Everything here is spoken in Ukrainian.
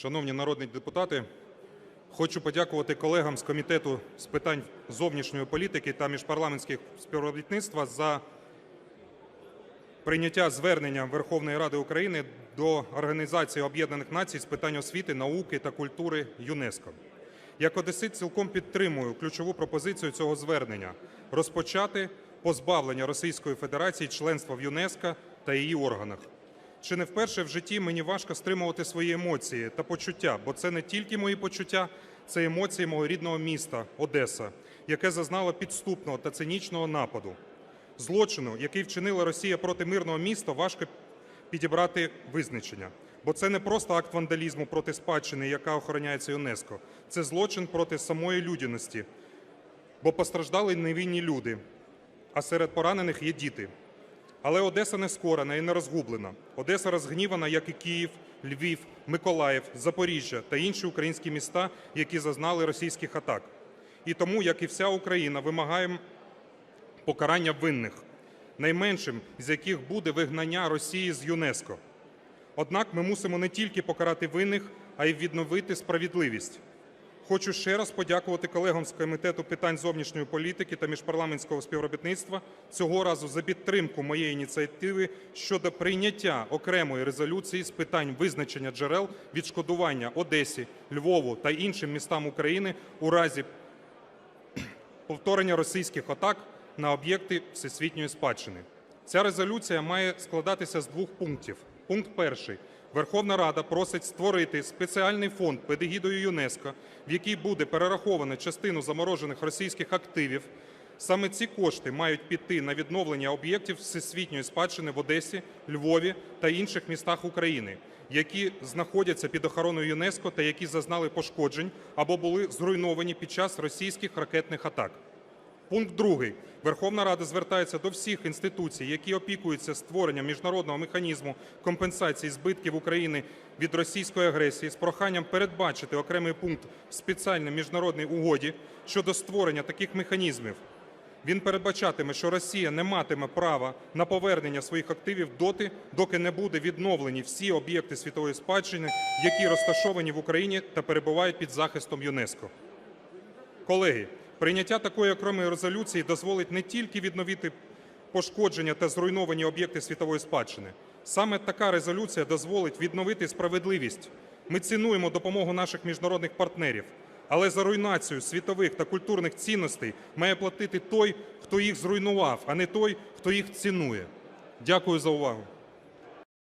Шановні народні депутати, хочу подякувати колегам з Комітету з питань зовнішньої політики та міжпарламентських співробітництва за прийняття звернення Верховної Ради України до Організації Об'єднаних Націй з питань освіти, науки та культури ЮНЕСКО. Як одесит цілком підтримую ключову пропозицію цього звернення розпочати позбавлення Російської Федерації членства в ЮНЕСКО та її органах. Чи не вперше в житті мені важко стримувати свої емоції та почуття, бо це не тільки мої почуття, це емоції мого рідного міста Одеса, яке зазнало підступного та цинічного нападу. Злочину, який вчинила Росія проти мирного міста, важко підібрати визначення. Бо це не просто акт вандалізму проти спадщини, яка охороняється ЮНЕСКО. Це злочин проти самої людяності, бо постраждали невинні люди, а серед поранених є діти. Але Одеса не скорена і не розгублена. Одеса розгнівана, як і Київ, Львів, Миколаїв, Запоріжжя та інші українські міста, які зазнали російських атак. І тому, як і вся Україна, вимагаємо покарання винних, найменшим з яких буде вигнання Росії з ЮНЕСКО. Однак ми мусимо не тільки покарати винних, а й відновити справедливість. Хочу ще раз подякувати колегам з Комітету питань зовнішньої політики та міжпарламентського співробітництва цього разу за підтримку моєї ініціативи щодо прийняття окремої резолюції з питань визначення джерел відшкодування Одесі, Львову та іншим містам України у разі повторення російських атак на об'єкти всесвітньої спадщини. Ця резолюція має складатися з двох пунктів. Пункт перший. Верховна Рада просить створити спеціальний фонд під егідою ЮНЕСКО, в який буде перераховано частину заморожених російських активів. Саме ці кошти мають піти на відновлення об'єктів всесвітньої спадщини в Одесі, Львові та інших містах України, які знаходяться під охороною ЮНЕСКО та які зазнали пошкоджень або були зруйновані під час російських ракетних атак. Пункт другий. Верховна Рада звертається до всіх інституцій, які опікуються створенням міжнародного механізму компенсації збитків України від російської агресії з проханням передбачити окремий пункт в спеціальній міжнародній угоді щодо створення таких механізмів. Він передбачатиме, що Росія не матиме права на повернення своїх активів доти, доки не буде відновлені всі об'єкти світової спадщини, які розташовані в Україні та перебувають під захистом ЮНЕСКО. Колеги, прийняття такої окремої резолюції дозволить не тільки відновити пошкодження та зруйновані об'єкти світової спадщини. Саме така резолюція дозволить відновити справедливість. Ми цінуємо допомогу наших міжнародних партнерів, але за руйнацію світових та культурних цінностей має платити той, хто їх зруйнував, а не той, хто їх цінує. Дякую за увагу.